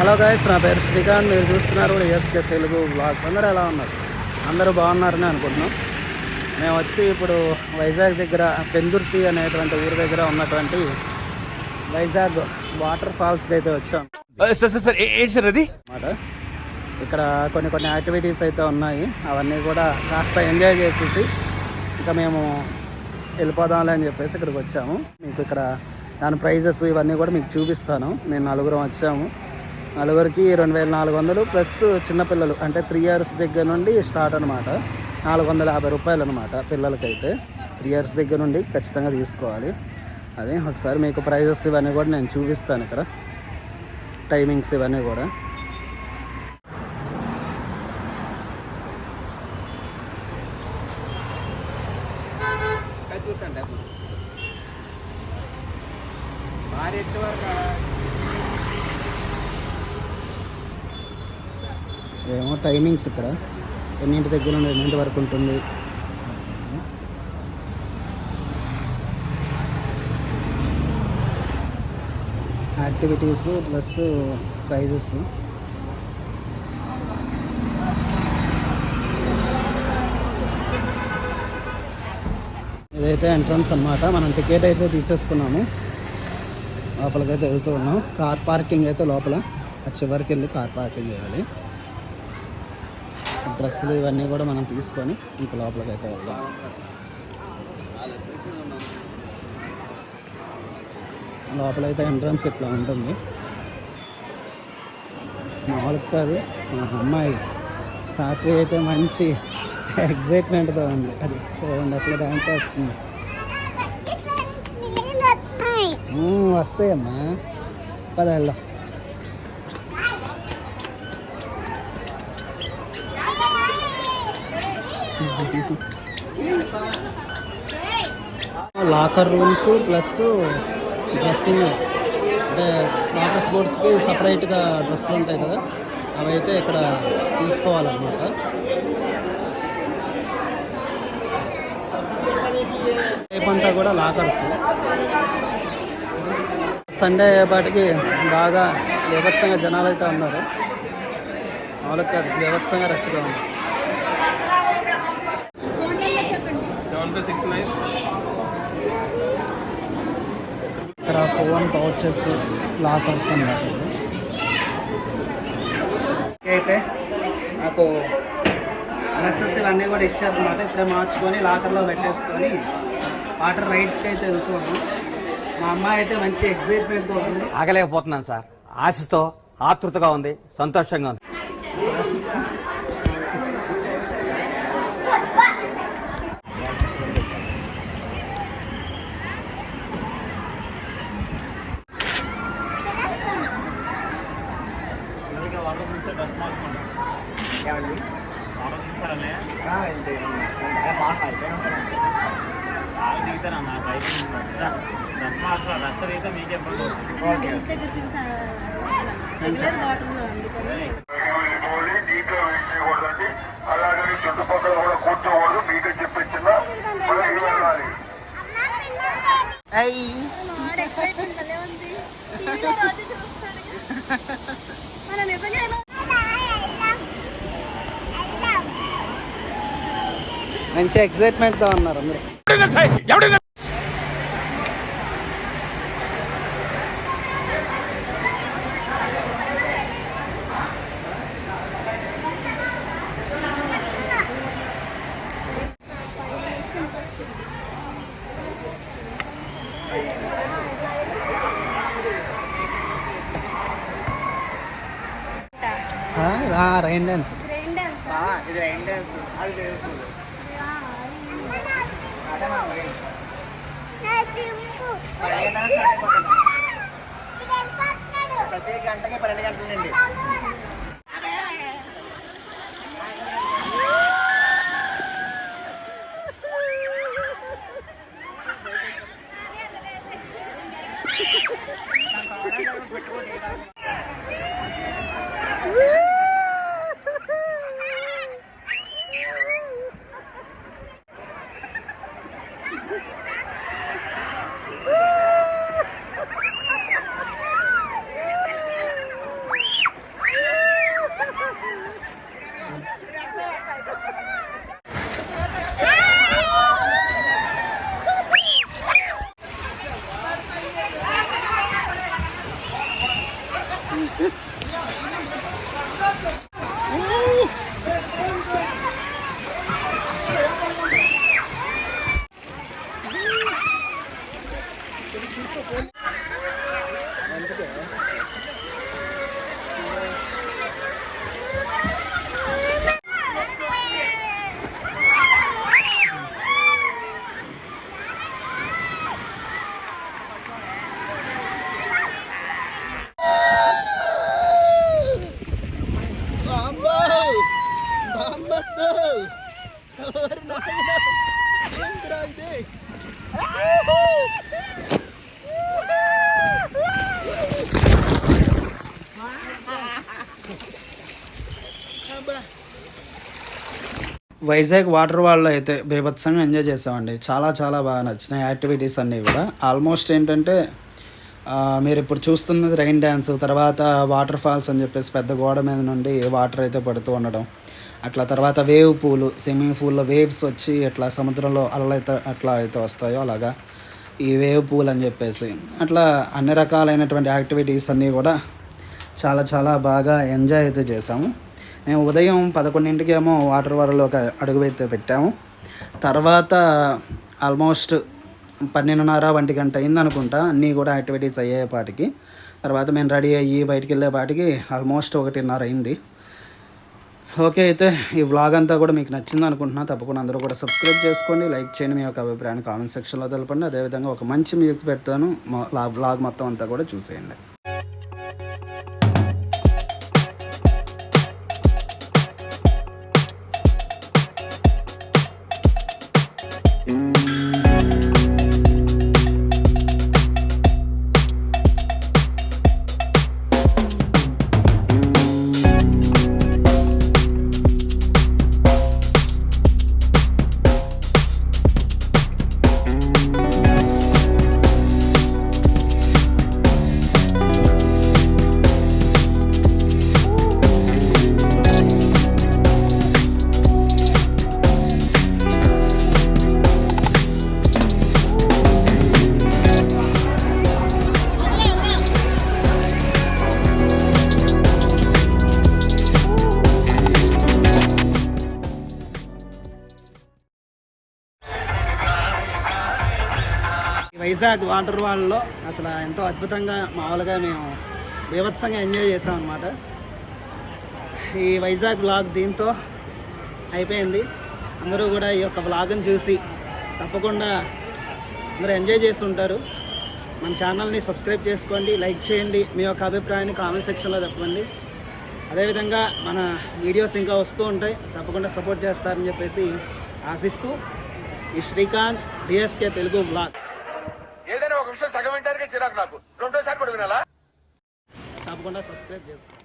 Hello guys నా పేరు శ్రీకాంత్. మీరు చూస్తున్నారు ఎస్కే తెలుగు బ్లాగ్స్ అందరూ ఎలా ఉన్నారు? అందరూ బాగున్నారని అనుకుంటున్నాం. మేము వచ్చి ఇప్పుడు వైజాగ్ దగ్గర పెందుర్తి అనేటువంటి ఊరి దగ్గర ఉన్నటువంటి వైజాగ్ వాటర్ ఫాల్స్కి అయితే వచ్చాం. ఏ- ఏంటి సార్ అది? అన్నమాట. ఇక్కడ కొన్ని కొన్ని యాక్టివిటీస్ అయితే ఉన్నాయి. అవన్నీ కూడా కాస్త ఎంజాయ్ చేసేసి ఇంకా మేము వెళ్ళిపోదాంలే అని చెప్పేసి ఇక్కడికి వచ్చాము. మీకు ఇక్కడ దాని ప్రైజెస్ ఇవన్నీ కూడా మీకు చూపిస్తాను. మేము నలుగురం వచ్చాము. నలుగురికి రెండు వేల నాలుగు వందలు ప్లస్ చిన్నపిల్లలు అంటే త్రీ ఇయర్స్ దగ్గర నుండి స్టార్ట్ అనమాట నాలుగు వందల యాభై రూపాయలు అనమాట పిల్లలకైతే. త్రీ ఇయర్స్ దగ్గర నుండి ఖచ్చితంగా తీసుకోవాలి. అదే ఒకసారి మీకు ప్రైజెస్ ఇవన్నీ కూడా నేను చూపిస్తాను ఇక్కడ. టైమింగ్స్ ఇవన్నీ కూడా. ఏమో టైమింగ్స్ ఇక్కడ. ఎన్నింటి దగ్గర నుండి ఎన్నింటి వరకు ఉంటుంది? యాక్టివిటీస్ ప్లస్ ప్రైజెస్ ఇదైతే ఎంట్రన్స్ అన్నమాట. మనం టికెట్ అయితే తీసేసుకున్నాము. లోపలికైతే వెళ్తూ ఉన్నాం. కార్ పార్కింగ్ అయితే లోపల. ఆ చివరికి వెళ్ళి కార్ పార్కింగ్ చేయాలి. డ్రెస్సులు ఇవన్నీ కూడా మనం తీసుకొని ఇంక లోపలికి అయితే వెళ్దాం. లోపలైతే ఎంట్రన్స్ ఇట్లా ఉంటుంది. మామూలుగా కాదు మా అమ్మాయి సాత్వి అయితే మంచి ఎగ్జైట్మెంట్తో ఉంది. అది చూడండి అట్లా డ్యాన్స్ వేస్తుంది మ్మ్, వస్తాయమ్మా. పద వెళ్దాం. లాకర్ రూమ్స్ ప్లస్ డ్రెస్సింగ్ అంటే వాటర్ స్పోర్ట్స్కి సపరేట్గా డ్రెస్సులు ఉంటాయి కదా అవి అయితే ఇక్కడ తీసుకోవాలన్నమాట. రేపంతా కూడా లాకర్స్ సండే అయ్యేపాటికి బాగా వివత్సంగా జనాలు అయితే ఉన్నారు. వాళ్ళకి కాదు వివత్సంగా రష్గా ఉంది ఇక్కడ ఫోన్ పౌచెస్ లాకర్స్ అన్నమాట ఇవి. అయితే నాకు డ్రెస్సెస్ ఇవన్నీ కూడా ఇచ్చారన్నమాట. ఇప్పుడే మార్చుకొని లాకర్లో పెట్టేసుకొని వాటర్ రైడ్స్కి అయితే వెళ్తున్నాను. మా అమ్మాయి అయితే మంచి ఎగ్జైట్మెంట్తో ఉంది. ఆగలేకపోతున్నాను సార్. ఆశతో ఆతృతగా ఉంది. సంతోషంగా ఉంది. పోలి నీట్గా వెయిట్ చేయకూడదండి అలాగని చుట్టుపక్కల కూడా కూర్చోకూడదు మీకే చెప్పించిన మనకి మంచి ఎగ్జైట్మెంట్తో ఉన్నారు అందరూ రైన్ డాన్స్ ఇది రైన్ డాన్స్ అది వేస్తుంది ప్రతి గంటకి పన్నెండు గంటలండి day. వైజాగ్ వాటర్ వాళ్ళు అయితే బీభత్సంగా ఎంజాయ్ చేసామండి చాలా చాలా బాగా నచ్చినాయి యాక్టివిటీస్ అన్నీ కూడా ఆల్మోస్ట్ ఏంటంటే మీరు ఇప్పుడు చూస్తున్నది రైన్ డ్యాన్స్ తర్వాత వాటర్ ఫాల్స్ అని చెప్పేసి పెద్ద గోడ మీద నుండి వాటర్ అయితే పడుతూ ఉండడం అట్లా తర్వాత వేవ్ పూలు స్విమ్మింగ్ పూల్లో వేవ్స్ వచ్చి అట్లా సముద్రంలో అలలైతే అట్లా అయితే వస్తాయో అలాగా ఈ వేవ్ పూల్ అని చెప్పేసి. అట్లా అన్ని రకాలైనటువంటి యాక్టివిటీస్ అన్నీ కూడా చాలా చాలా బాగా ఎంజాయ్ అయితే చేసాము మేము ఉదయం పదకొండింటికి ఏమో వాటర్ ఒక అడుగు అయితే పెట్టాము. తర్వాత ఆల్మోస్ట్ పన్నెండున్నర ఒంటి గంట అయింది అనుకుంటా అన్నీ కూడా యాక్టివిటీస్ అయ్యేపాటికి. తర్వాత మేము రెడీ అయ్యి బయటికి వెళ్ళేపాటికి ఆల్మోస్ట్ ఒకటిన్నర అయింది. ఓకే అయితే ఈ వ్లాగ్ అంతా కూడా మీకు నచ్చింది అనుకుంటున్నా. తప్పకుండా అందరూ కూడా సబ్స్క్రైబ్ చేసుకోండి. లైక్ చేయండి మీ యొక్క అభిప్రాయాన్ని కామెంట్ సెక్షన్లో తెలపండి. అదేవిధంగా ఒక మంచి మ్యూజిక్ పెడతాను. వ్లాగ్ మొత్తం అంతా కూడా చూసేయండి. వైజాగ్ వాటర్ వాల్లో అసలు ఎంతో అద్భుతంగా మామూలుగా మేము బీభత్సంగా ఎంజాయ్ చేసాం అనమాట ఈ వైజాగ్ బ్లాగ్ దీంతో అయిపోయింది. అందరూ కూడా ఈ యొక్క బ్లాగ్ని చూసి తప్పకుండా అందరూ ఎంజాయ్ చేస్తుంటారు. మన ఛానల్ని సబ్స్క్రైబ్ చేసుకోండి లైక్ చేయండి మీ యొక్క అభిప్రాయాన్ని కామెంట్ సెక్షన్లో చెప్పండి అదేవిధంగా మన వీడియోస్ ఇంకా వస్తూ ఉంటాయి. తప్పకుండా సపోర్ట్ చేస్తారని చెప్పేసి ఆశిస్తూ ఈ శ్రీకాంత్ డిఎస్కే తెలుగు బ్లాగ్ ఒక విషయం సగం వింటానికి చిరాకు నాకు. రెండోసారి కూడా వినాలా? తప్పకుండా సబ్స్క్రైబ్ చేసుకో.